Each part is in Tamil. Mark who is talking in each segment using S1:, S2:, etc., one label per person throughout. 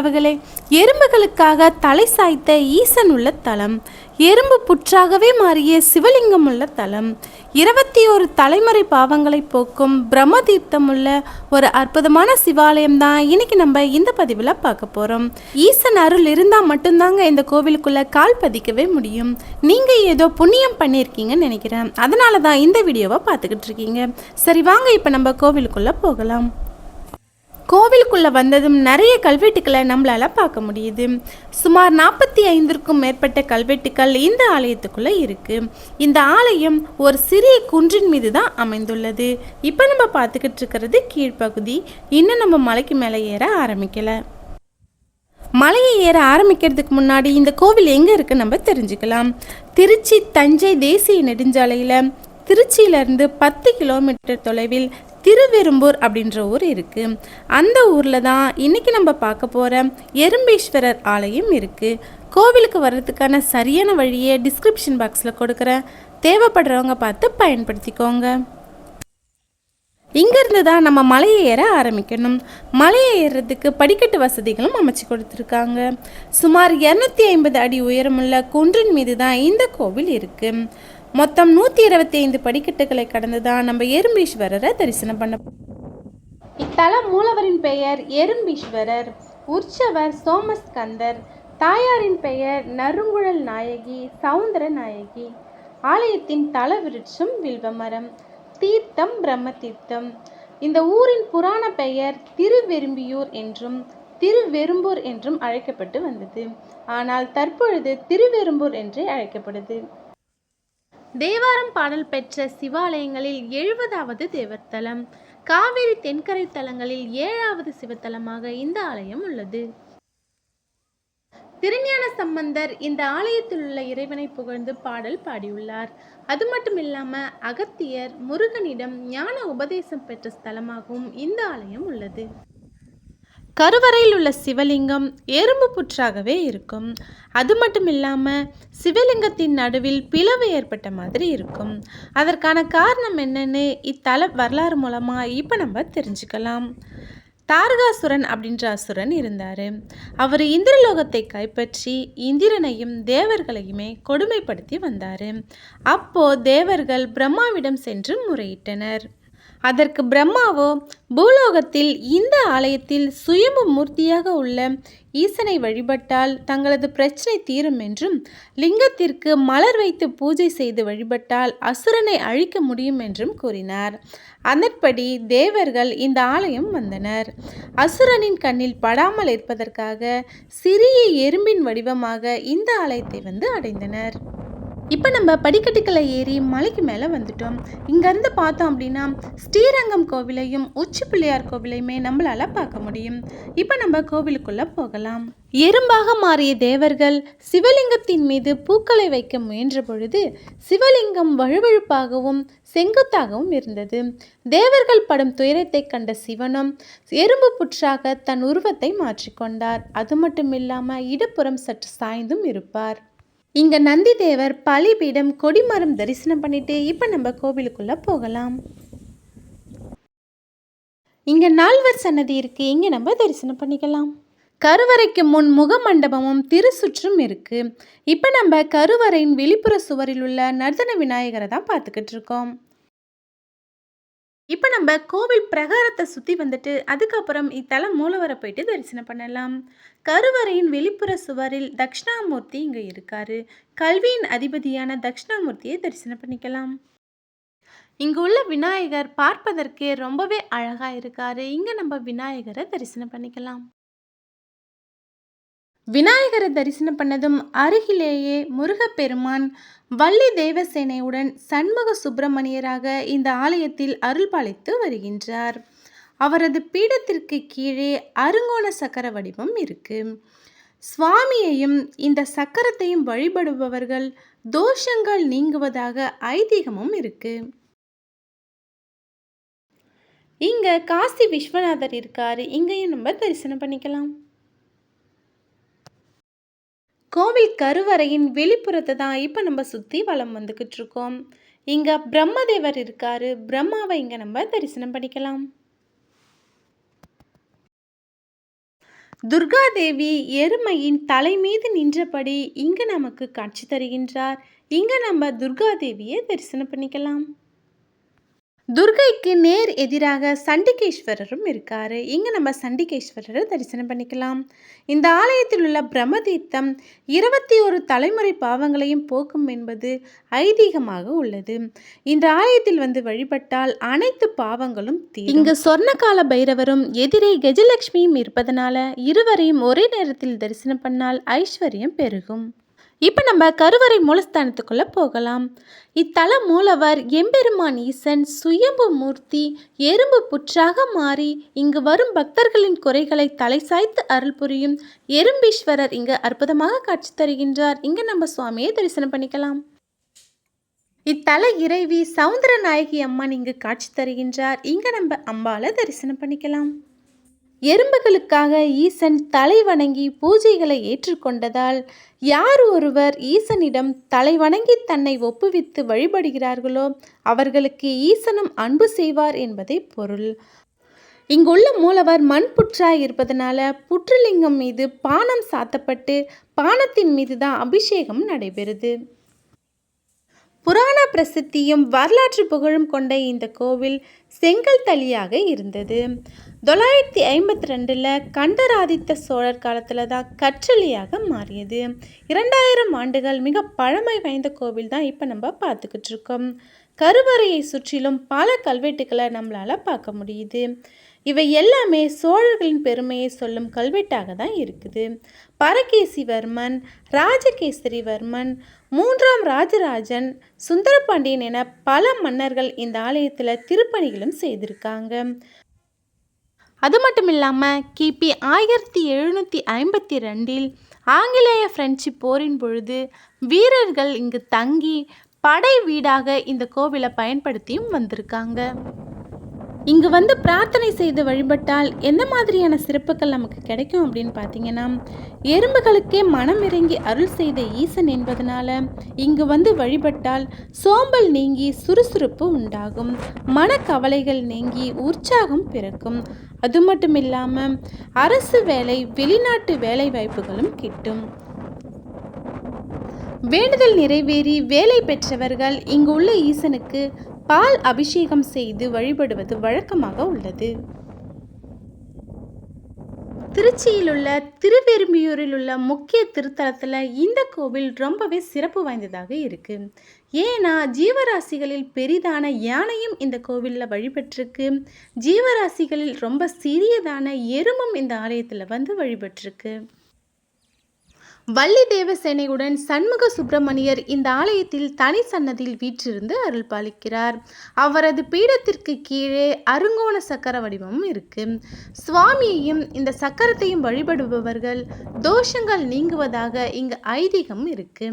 S1: உறவுகளே எறும்புகளுக்காக தலை சாய்த்த ஈசன் உள்ள தலம் எறும்பு புற்றாகவே மாறிய சிவலிங்கம் உள்ள தலம் இருபத்தி ஒரு தலைமுறை பாவங்களை போக்கும் பிரம்ம தீர்த்தம் உள்ள ஒரு அற்புதமான சிவாலயம் தான் இன்னைக்கு நம்ம இந்த பதிவில் பார்க்க போகிறோம் ஈசன் அருள் இருந்தால் மட்டும்தாங்க இந்த கோவிலுக்குள்ள கால் பதிக்கவே முடியும். நீங்கள் ஏதோ புண்ணியம் பண்ணியிருக்கீங்கன்னு நினைக்கிறேன். அதனால தான் இந்த வீடியோவை பார்த்துக்கிட்டு இருக்கீங்க. சரி வாங்க இப்போ நம்ம கோவிலுக்குள்ளே போகலாம். கோவிலுக்குள்ளே வந்ததும் நிறைய கல்வெட்டுக்களை நம்மளால் பார்க்க முடியுது. சுமார் நாற்பத்தி ஐந்திற்கும் மேற்பட்ட கல்வெட்டுக்கள் இந்த ஆலயத்துக்குள்ளே இருக்குது இந்த ஆலயம் ஒரு சிறிய குன்றின் மீது தான் அமைந்துள்ளது. இப்போ நம்ம பார்த்துக்கிட்டு இருக்கிறது கீழ்ப்பகுதி. இன்னும் நம்ம மலைக்கு மேலே ஏற ஆரம்பிக்கலை. மலையை ஏற ஆரம்பிக்கிறதுக்கு முன்னாடி இந்த கோவில் எங்கே இருக்குது நம்ம தெரிஞ்சுக்கலாம். திருச்சி தஞ்சை தேசிய நெடுஞ்சாலையில் திருச்சியிலேருந்து பத்து கிலோமீட்டர் தொலைவில் திருவெரும்பூர் அப்படின்ற ஊர் இருக்குது அந்த ஊரில் தான் இன்றைக்கி நம்ம பார்க்க போகிற எறும்பீஸ்வரர் ஆலயம் இருக்குது கோவிலுக்கு வர்றதுக்கான சரியான வழியை டிஸ்கிரிப்ஷன் பாக்ஸில் கொடுக்குறேன் தேவைப்படுறவங்க பார்த்து பயன்படுத்திக்கோங்க. இங்கேருந்து தான் நம்ம மலையை ஏற ஆரம்பிக்கணும். மலையை ஏறுறதுக்கு படிக்கட்டு வசதிகளும் அமைச்சு கொடுத்துருக்காங்க. சுமார் இரநூத்தி ஐம்பது அடி உயரமுள்ள குன்றின் மீது தான் இந்த கோவில் இருக்குது மொத்தம் நூற்றி இருபத்தி ஐந்து படிக்கட்டுகளை கடந்து தான் நம்ம எறும்பீஸ்வரரை தரிசனம் பண்ண இத்தல மூலவரின் பெயர் எறும்பீஸ்வரர் உற்சவர் சோமஸ்கந்தர் தாயாரின் பெயர் நறுங்குழல் நாயகி சவுந்தர நாயகி. ஆலயத்தின் தல விருட்சம் வில்வமரம் தீர்த்தம் பிரம்ம தீர்த்தம் இந்த ஊரின் புராண பெயர் திருவெரும்பியூர் என்றும் திருவெரும்பூர் என்றும் அழைக்கப்பட்டு வந்தது. ஆனால் தற்பொழுது திருவெரும்பூர் என்றே அழைக்கப்படுது. தேவாரம் பாடல் பெற்ற சிவாலயங்களில் எழுபதாவது தேவர்த்தலம். காவிரி தென்கரை தலங்களில் ஏழாவது சிவத்தலமாக இந்த ஆலயம் உள்ளது. திருஞான சம்பந்தர் இந்த ஆலயத்தில் உள்ள இறைவனை புகழ்ந்து பாடல் பாடியுள்ளார். அது மட்டும் இல்லாம அகத்தியர் முருகனிடம் ஞான உபதேசம் பெற்ற ஸ்தலமாகவும் இந்த ஆலயம் உள்ளது. கருவறையில் உள்ள சிவலிங்கம் எறும்பு புற்றாகவே இருக்கும். அது மட்டும் இல்லாமல் சிவலிங்கத்தின் நடுவில் பிளவு ஏற்பட்ட மாதிரி இருக்கும். அதற்கான காரணம் என்னன்னு இத்தல வரலாறு மூலமாக இப்போ நம்ம தெரிஞ்சுக்கலாம். தாரகாசுரன் அப்படின்ற அசுரன் இருந்தார். அவர் இந்திரலோகத்தை கைப்பற்றி இந்திரனையும் தேவர்களையுமே கொடுமைப்படுத்தி வந்தார். அப்போ தேவர்கள் பிரம்மாவிடம் சென்று முறையிட்டனர். அதற்கு பிரம்மாவோ பூலோகத்தில் இந்த ஆலயத்தில் சுயம்பு மூர்த்தியாக உள்ள ஈசனை வழிபட்டால் தங்களது பிரச்சனை தீரும் என்றும் லிங்கத்திற்கு மலர் வைத்து பூஜை செய்து வழிபட்டால் அசுரனை அழிக்க முடியும் என்றும் கூறினார். அதன்படி தேவர்கள் இந்த ஆலயம் வந்தனர். அசுரனின் கண்ணில் படாமல் இருப்பதற்காக சிறிய எறும்பின் வடிவமாக இந்த ஆலயத்தை வந்து அடைந்தனர். இப்போ நம்ம படிக்கட்டுக்களை ஏறி மலைக்கு மேலே வந்துட்டோம். இங்கேருந்து பார்த்தோம் அப்படின்னா ஸ்ரீரங்கம் கோவிலையும் உச்சி பிள்ளையார் கோவிலையுமே நம்மளால் பார்க்க முடியும். இப்போ நம்ம கோவிலுக்குள்ளே போகலாம். எறும்பாக மாறிய தேவர்கள் சிவலிங்கத்தின் மீது பூக்களை வைக்க முயன்ற பொழுது சிவலிங்கம் வழுவழுப்பாகவும் செங்குத்தாகவும் இருந்தது. தேவர்கள் படும் துயரத்தை கண்ட சிவனும் எறும்பு புற்றாக தன் உருவத்தை மாற்றிக்கொண்டார். அது மட்டும் இல்லாமல் இடப்புறம் சற்று சாய்ந்தும் இருப்பார். இங்கே நந்தி தேவர் பலிபீடம் கொடிமரம் தரிசனம் பண்ணிட்டு இப்போ நம்ம கோவிலுக்குள்ளே போகலாம். இங்கே நால்வர் சன்னதி இருக்குது இங்கே நம்ம தரிசனம் பண்ணிக்கலாம். கருவறைக்கு முன் முகமண்டபமும் திருசுற்றும் இருக்குது இப்போ நம்ம கருவறையின் வெளிப்புற சுவரில் உள்ள நர்தன விநாயகரை தான் பார்த்துக்கிட்டு இருக்கோம். இப்போ நம்ம கோவில் பிரகாரத்தை சுற்றி வந்துட்டு அதுக்கப்புறம் இத்தலம் மூலவரை போயிட்டு தரிசனம் பண்ணலாம். கருவறையின் வெளிப்புற சுவரில் தட்சிணாமூர்த்தி இங்கே இருக்காரு. கல்வியின் அதிபதியான தட்சிணாமூர்த்தியை தரிசனம் பண்ணிக்கலாம். இங்கு உள்ள விநாயகர் பார்ப்பதற்கே ரொம்பவே அழகாக இருக்காரு. இங்கே நம்ம விநாயகரை தரிசனம் பண்ணிக்கலாம். விநாயகரை தரிசனம் பண்ணதும் அருகிலேயே முருகப்பெருமான் வள்ளி தேவசேனையுடன் சண்முக சுப்பிரமணியராக இந்த ஆலயத்தில் அருள்பாலித்து வருகின்றார். அவரது பீடத்திற்கு கீழே அருங்கோண சக்கர வடிவம் இருக்கு. சுவாமியையும் இந்த சக்கரத்தையும் வழிபடுபவர்கள் தோஷங்கள் நீங்குவதாக ஐதீகமும் இருக்கு. இங்க காசி விஸ்வநாதர் இருக்காரு. இங்கேயும் நம்ம தரிசனம் பண்ணிக்கலாம். கோவில் கருவறையின் வெளிப்புறத்தை தான் இப்போ நம்ம சுற்றி வளம் வந்துக்கிட்டு இருக்கோம். இங்கே பிரம்மதேவர் இருக்காரு. பிரம்மாவை இங்கே நம்ம தரிசனம் பண்ணிக்கலாம். துர்காதேவி எருமையின் தலை மீது நின்றபடி இங்கு நமக்கு காட்சி தருகின்றார். இங்கே நம்ம துர்காதேவியை தரிசனம் பண்ணிக்கலாம். துர்கைக்கு நேர் எதிராக சண்டிகேஸ்வரரும் இருக்காரு. இங்கே நம்ம சண்டிகேஸ்வரரை தரிசனம் பண்ணிக்கலாம். இந்த ஆலயத்தில் உள்ள பிரம்மதீர்த்தம் இருபத்தி ஒரு தலைமுறை பாவங்களையும் போக்கும் என்பது ஐதீகமாக உள்ளது. இந்த ஆலயத்தில் வந்து வழிபட்டால் அனைத்து பாவங்களும் இங்கு சொர்ணகால பைரவரும் எதிரே கஜலட்சுமியும் இருப்பதனால இருவரையும் ஒரே நேரத்தில் தரிசனம் பண்ணால் ஐஸ்வர்யம் பெருகும். இப்போ நம்ம கருவறை மூலஸ்தானத்துக்குள்ளே போகலாம். இத்தல மூலவர் எம்பெருமான் ஈசன் சுயம்பு மூர்த்தி எறும்பு புற்றாக மாறி இங்கு வரும் பக்தர்களின் குறைகளை தலை சாய்த்து அருள் புரியும் எறும்பீஸ்வரர் இங்கு அற்புதமாக காட்சி தருகின்றார். இங்கு நம்ம சுவாமியை தரிசனம் பண்ணிக்கலாம். இத்தல இறைவி சவுந்தர நாயகி அம்மன் இங்கு காட்சி தருகின்றார். இங்கு நம்ம அம்பால தரிசனம் பண்ணிக்கலாம். எறும்புகளுக்காக ஈசன் தலை வணங்கி பூஜைகளை ஏற்றுக்கொண்டதால் யார் ஒருவர் ஈசனிடம் தலை வணங்கி தன்னை ஒப்புவித்து வழிபடுகிறார்களோ அவர்களுக்கு ஈசனும் அன்பு செய்வார் என்பதே பொருள். இங்குள்ள மூலவர் மண் புற்றாய் இருப்பதனால புற்றுலிங்கம் மீது பானம் சாத்தப்பட்டு பானத்தின் மீது தான் அபிஷேகம் நடைபெறுது. பிரசித்தியும் வரலாற்று புகழும் கொண்ட இந்த கோவில் செங்கல் தளியாக இருந்தது. தொள்ளாயிரத்தி ஐம்பத்தி ரெண்டில் கண்டராதித்த சோழர் காலத்தில் தான் கற்றலியாக மாறியது. இரண்டாயிரம் ஆண்டுகள் மிக பழமை வாய்ந்த கோவில் தான் இப்போ நம்ம பார்த்துக்கிட்டு இருக்கோம். கருவறையை சுற்றிலும் பல கல்வெட்டுக்களை நம்மளால் பார்க்க முடியுது. இவை எல்லாமே சோழர்களின் பெருமையை சொல்லும் கல்வெட்டாக தான் இருக்குது. பரகேசிவர்மன் ராஜகேசரிவர்மன் மூன்றாம் ராஜராஜன் சுந்தரபாண்டியன் என பல மன்னர்கள் இந்த ஆலயத்தில் திருப்பணிகளும் செய்திருக்காங்க. அது மட்டும் இல்லாமல் கிபி ஆயிரத்தி எழுநூற்றி ஐம்பத்தி ரெண்டில் ஆங்கிலேய பிரெஞ்சு போரின் பொழுது வீரர்கள் இங்கு தங்கி படை வீடாக இந்த கோவிலை பயன்படுத்தியும் வந்திருக்காங்க. இங்கு வந்து பிரார்த்தனை செய்து வழிபட்டால் எந்த மாதிரியான சிறப்புகள் நமக்கு கிடைக்கும் அப்படின்னு பார்த்தீங்கன்னா எறும்புகளுக்கே மனம் இறங்கி அருள் செய்த ஈசன் என்பதனால இங்கு வந்து வழிபட்டால் சோம்பல் நீங்கி சுறுசுறுப்பு உண்டாகும் மனக்கவலைகள் நீங்கி உற்சாகம் பிறக்கும். அது மட்டும் இல்லாமல் அரசு வேலை வெளிநாட்டு வேலை வாய்ப்புகளும் கிட்டும். வேண்டுதல் நிறைவேறி வேலை பெற்றவர்கள் இங்கு உள்ள ஈசனுக்கு பால் அபிஷேகம் செய்து வழிபடுவது வழக்கமாக உள்ளது. திருச்சியில் உள்ள திருவெரும்பியூரில் உள்ள முக்கிய திருத்தலத்தில் இந்த கோவில் ரொம்பவே சிறப்பு வாய்ந்ததாக இருக்கு. ஏன்னா ஜீவராசிகளில் பெரிதான யானையும் இந்த கோவிலில் வழிபட்டிருக்கு. ஜீவராசிகளில் ரொம்ப சிறியதான எருமும் இந்த ஆலயத்தில் வந்து வழிபட்டிருக்கு. வள்ளி தேவசேனையுடன் சண்முக சுப்பிரமணியர் இந்த ஆலயத்தில் தனி சன்னதியில் வீற்றிருந்து அருள் பாலிக்கிறார் அவரது பீடத்திற்கு கீழே அருங்கோண சக்கர வடிவமும் இருக்கு. சுவாமியையும் இந்த சக்கரத்தையும் வழிபடுபவர்கள் தோஷங்கள் நீங்குவதாக இங்கு ஐதீகம் இருக்கு.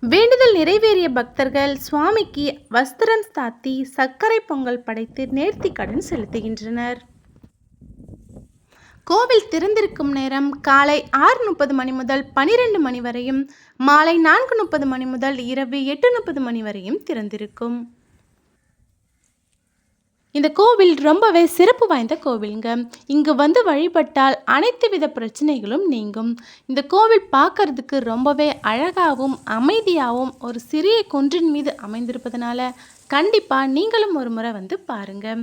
S1: வேண்டுதல் நிறைவேறிய பக்தர்கள் சுவாமிக்கு வஸ்திரம் சாத்தி சர்க்கரை பொங்கல் படைத்து நேர்த்தி கடன் செலுத்துகின்றனர். கோவில் திறந்திருக்கும் நேரம் காலை ஆறு முப்பது மணி முதல் பனிரெண்டு மணி வரையும் மாலை நான்கு முப்பது மணி முதல் இரவு எட்டு முப்பது மணி வரையும் திறந்திருக்கும். இந்த கோவில் ரொம்பவே சிறப்பு வாய்ந்த கோவிலுங்க. இங்கு வந்து வழிபட்டால் அனைத்து வித பிரச்சனைகளும் நீங்கும். இந்த கோவில் பார்க்கறதுக்கு ரொம்பவே அழகாகவும் அமைதியாகவும் ஒரு சிறிய குன்றின் மீது அமைந்திருப்பதனால கண்டிப்பாக நீங்களும் ஒரு முறை வந்து பாருங்கள்